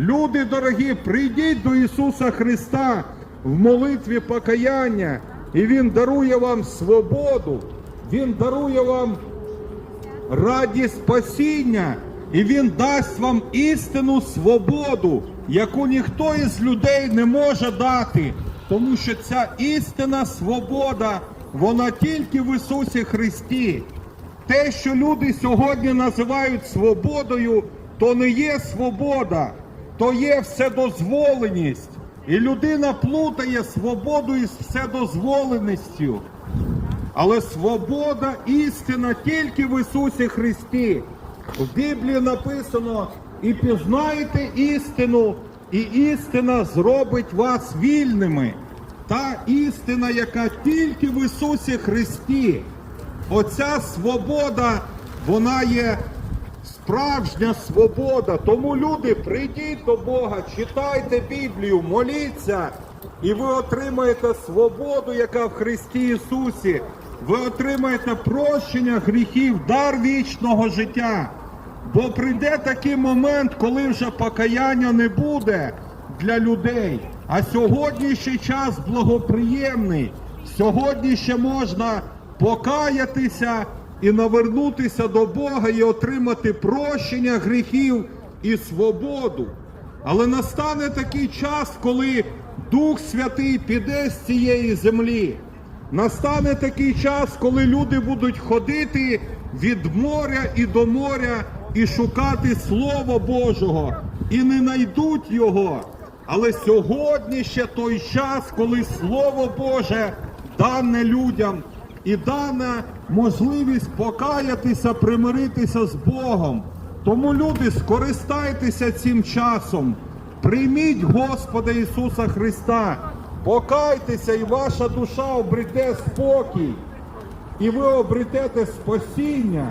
Люди дорогі, прийдіть до Ісуса Христа в молитві покаяння, і Він дарує вам свободу, Він дарує вам радість спасіння, і Він дасть вам істинну свободу, яку ніхто із людей не може дати, тому що ця істинна свобода, вона тільки в Ісусі Христі. Те, що люди сьогодні називають свободою, то не є свобода, то є вседозволеність. І людина плутає свободу із вседозволеністю. Але свобода істина тільки в Ісусі Христі. В Біблії написано: і пізнаєте істину, і істина зробить вас вільними. Та істина, яка тільки в Ісусі Христі. Оця свобода, вона є справжня свобода. Тому люди, прийдіть до Бога, читайте Біблію, моліться, і ви отримаєте свободу, яка в Христі Ісусі. Ви отримаєте прощення гріхів, дар вічного життя. Бо прийде такий момент, коли вже покаяння не буде для людей. А сьогоднішній час благоприємний. Сьогодні ще можна покаятися і навернутися до Бога і отримати прощення гріхів і свободу. Але настане такий час, коли Дух Святий піде з цієї землі. Настане такий час, коли люди будуть ходити від моря і до моря і шукати Слова Божого, і не знайдуть його. Але сьогодні ще той час, коли Слово Боже дане людям і дана можливість покаятися, примиритися з Богом. Тому люди, скористайтеся цим часом, прийміть Господа Ісуса Христа, покайтеся, і ваша душа обрете спокій, і ви обретете спасіння,